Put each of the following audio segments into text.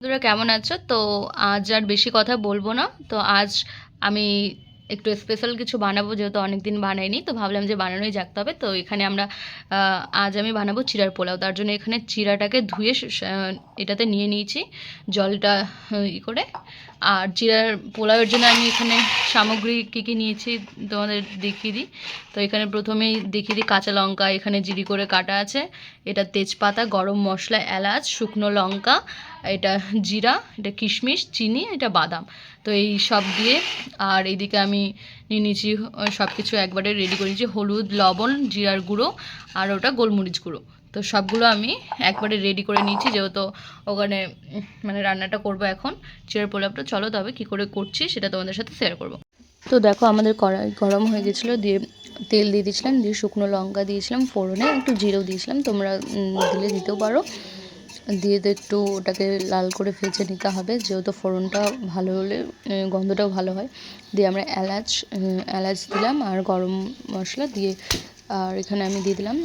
বন্ধুরা, কেমন আছো? তো আজ আর বেশি কথা বলব না। তো আজ আমি একটু স্পেশাল কিছু বানাবো, যেহেতু অনেক দিন বানাইনি। তো ভাবলাম যে বানানোই জাগতে হবে তো এখানে আমরা আজ আমি বানাবো চিরার পোলাও। তার জন্য এখানে চিরাটাকে ধুয়ে এটাতে নিয়ে নিয়েছি জলটা ই করে। আর চিরার পোলাওয়ের জন্য আমি এখানে সামগ্রী কী কী নিয়েছি তোমাদের দেখিয়ে দিই। তো এখানে প্রথমেই দেখিয়ে দিই কাঁচা লঙ্কা, এখানে জিরি করে কাটা আছে। এটা তেজপাতা, গরম মশলা, এলাচ, শুকনো লঙ্কা এটা জিরা, এটা কিশমিশ, চিনি, এটা বাদাম। তো এই সব দিয়ে আর এইদিকে আমি নিয়ে নিয়েছি সব কিছু একবারে রেডি করে নিয়েছি। হলুদ, লবণ, জিরার গুঁড়ো আর ওটা গোলমরিচ গুঁড়ো। তো সবগুলো আমি একবারে রেডি করে নিয়েছি, যেহেতু ওখানে মানে রান্নাটা করব এখন। চিড়ের পোলাপটা চলো তবে কী করে করছি সেটা তোমাদের সাথে শেয়ার করব। তো দেখো আমাদের কড়াই গরম হয়ে গেছিল, দিয়ে তেল দিয়ে দিয়েছিলাম, দিয়ে শুকনো লঙ্কা দিয়েছিলাম ফোড়নে, একটু জিরেও দিয়েছিলাম, তোমরা দিলে দিতেও পারো। দিয়ে একটু ওটাকে লাল করে ভেজে নিতে হবে। যেহেতু ফোড়নটা ভালো হলে গন্ধটাও ভালো হয়। দিয়ে আমরা এলাচ এলাচ দিলাম আর গরম মশলা দিয়ে, আর এখানে আমি দিয়ে দিলাম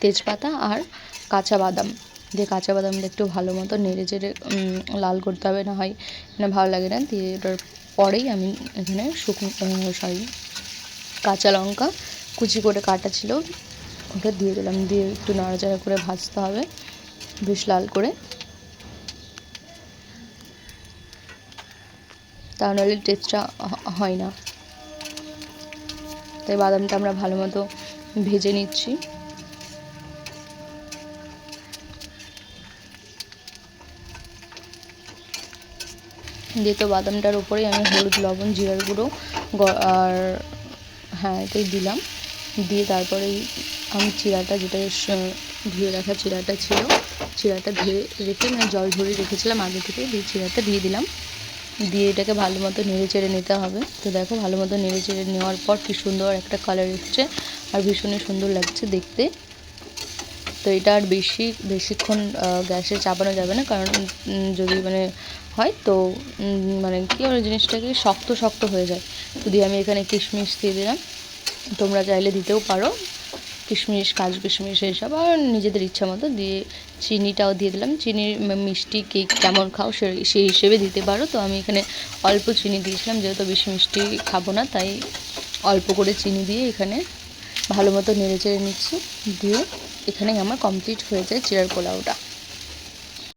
তেজপাতা আর কাঁচা বাদাম। দিয়ে কাঁচা বাদামটা একটু ভালো মতো নেড়ে চেড়ে লাল করতে হবে, না হয় না ভালো লাগে না। দিয়ে এটার পরেই আমি এখানে শুকনো সরি, কাঁচা লঙ্কা কুচি করে কাটা ছিল, ওটা দিয়ে দিলাম। দিয়ে একটু নাড়াচাড়া করে ভাজতে হবে। বেশ লাল করে। তা নাহলে টেস্টটা হয় না। তাই বাদামটা আমরা ভালো মতো ভেজে নিচ্ছি। দিয়ে তো বাদামটার উপরেই আমি হলুদ, লবণ, জিরার গুঁড়ো আর হ্যাঁ এটাই দিলাম। দিয়ে তারপরেই আমি চিড়াটা যেটা ধুয়ে রাখা চিড়াটা ছিল চিড়াটা ধুয়ে রেখে মানে জল ঝরিয়ে রেখেছিলাম আগে থেকে দিয়ে চিড়াটা দিয়ে দিলাম। দিয়ে এটাকে ভালো মতো নেড়ে চেড়ে নিতে হবে। তো দেখো, ভালো মতো নেড়ে চেড়ে নেওয়ার পর কি সুন্দর একটা কালার এসছে আর ভীষণই সুন্দর লাগছে দেখতে। তো এটা আর বেশি, বেশিক্ষণ গ্যাসে চাপানো যাবে না, কারণ যদি মানে হয় তো মানে কী ওই জিনিসটাকে শক্ত শক্ত হয়ে যায়। তো দিয়ে আমি এখানে কিশমিশ দিয়ে দিলাম। তোমরা চাইলে দিতেও পারো। কিশমিশ, কাজু কিশমিশ এইসব আর নিজেদের ইচ্ছা মতো দিয়ে চিনিটাও দিয়ে দিলাম। চিনি মিষ্টি কেক কেমন খাও সেই হিসেবে দিতে পারো। তো আমি এখানে অল্প চিনি দিয়েছিলাম, যেহেতু বেশি মিষ্টি খাব না, তাই অল্প করে চিনি দিয়ে এখানে ভালো মতো নেড়ে চেড়ে নিচ্ছি। দিয়ে এখানেই আমার কমপ্লিট হয়ে যায় চিড়ার পোলাওটা।